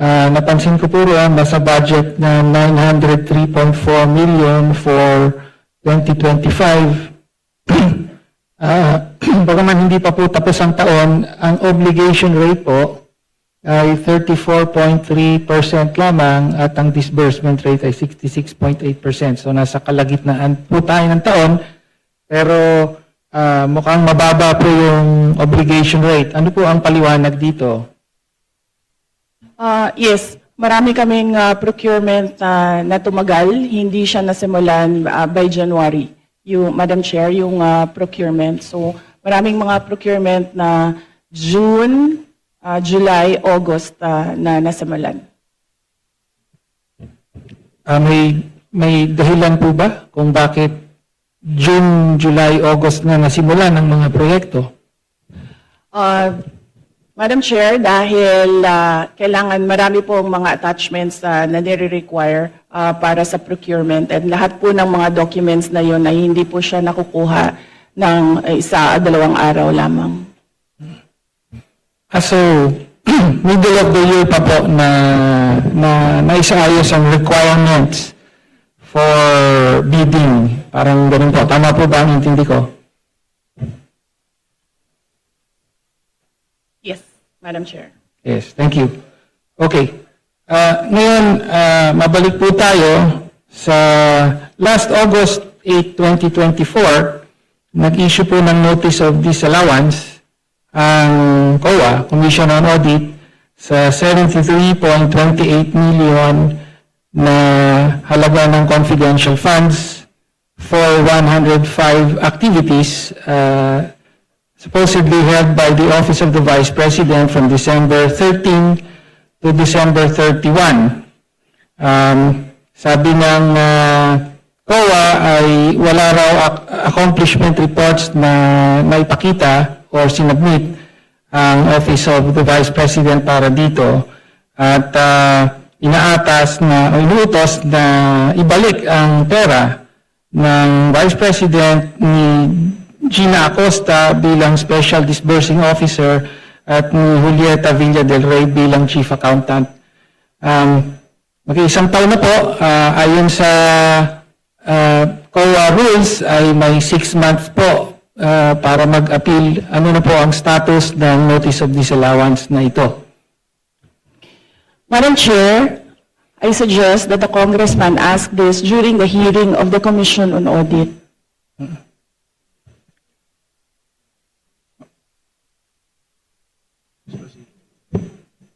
Ah, napansin ko po roon, nasa budget na 903.4 million for 2025. Ah, baka man hindi pa po tapos ang taon, ang obligation rate po ay 34.3% lamang at ang disbursement rate ay 66.8%. So nasa kalagitnaan po tayo ng taon, pero ah, mukhang mababa po yung obligation rate. Ano po ang paliwanag dito? Ah, yes, marami kaming ah, procurement ah, na tumagal. Hindi siya nasimulan ah, by January. Yung, Madam Chair, yung ah, procurement. So, maraming mga procurement na June, ah, July, August ah, na nasimulan. Ah, may, may dahilan po ba kung bakit June, July, August na nasimulan ng mga proyekto? Uh, Madam Chair, dahil ah, kailangan marami po mga attachments ah, na nire-require ah, para sa procurement and lahat po ng mga documents na yun ay hindi po siya nakukuha ng isa dalawang araw lamang. Ah, so, middle of the year pa po na, na naisaayos ang requirements for bidding. Parang ganun po. Tama po ba ang intindi ko? Yes, Madam Chair. Yes, thank you. Okay. Ah, ngayon, ah, mabalik po tayo sa last August 8, 2024, nag-issue po ng Notice of Disallowance ang COA, Commission on Audit, sa 73.28 million na halaga ng confidential funds for 105 activities uh, supposedly held by the Office of the Vice President from December 13 to December 31. Um, sabi ng uh, COA ay wala raw ac- accomplishment reports na naipakita or sinubmit ang Office of the Vice President para dito at uh, inaatas na o inuutos na ibalik ang pera ng Vice President ni Gina Acosta bilang Special Disbursing Officer at ni Julieta Villa del Rey bilang Chief Accountant. Um, Mag-iisang taon na po, ah, ayon sa ah, COA rules ay may six months po ah, para mag-appeal. Ano na po ang status ng notice of disallowance na ito? Madam Chair, I suggest that the congressman ask this during the hearing of the Commission on Audit.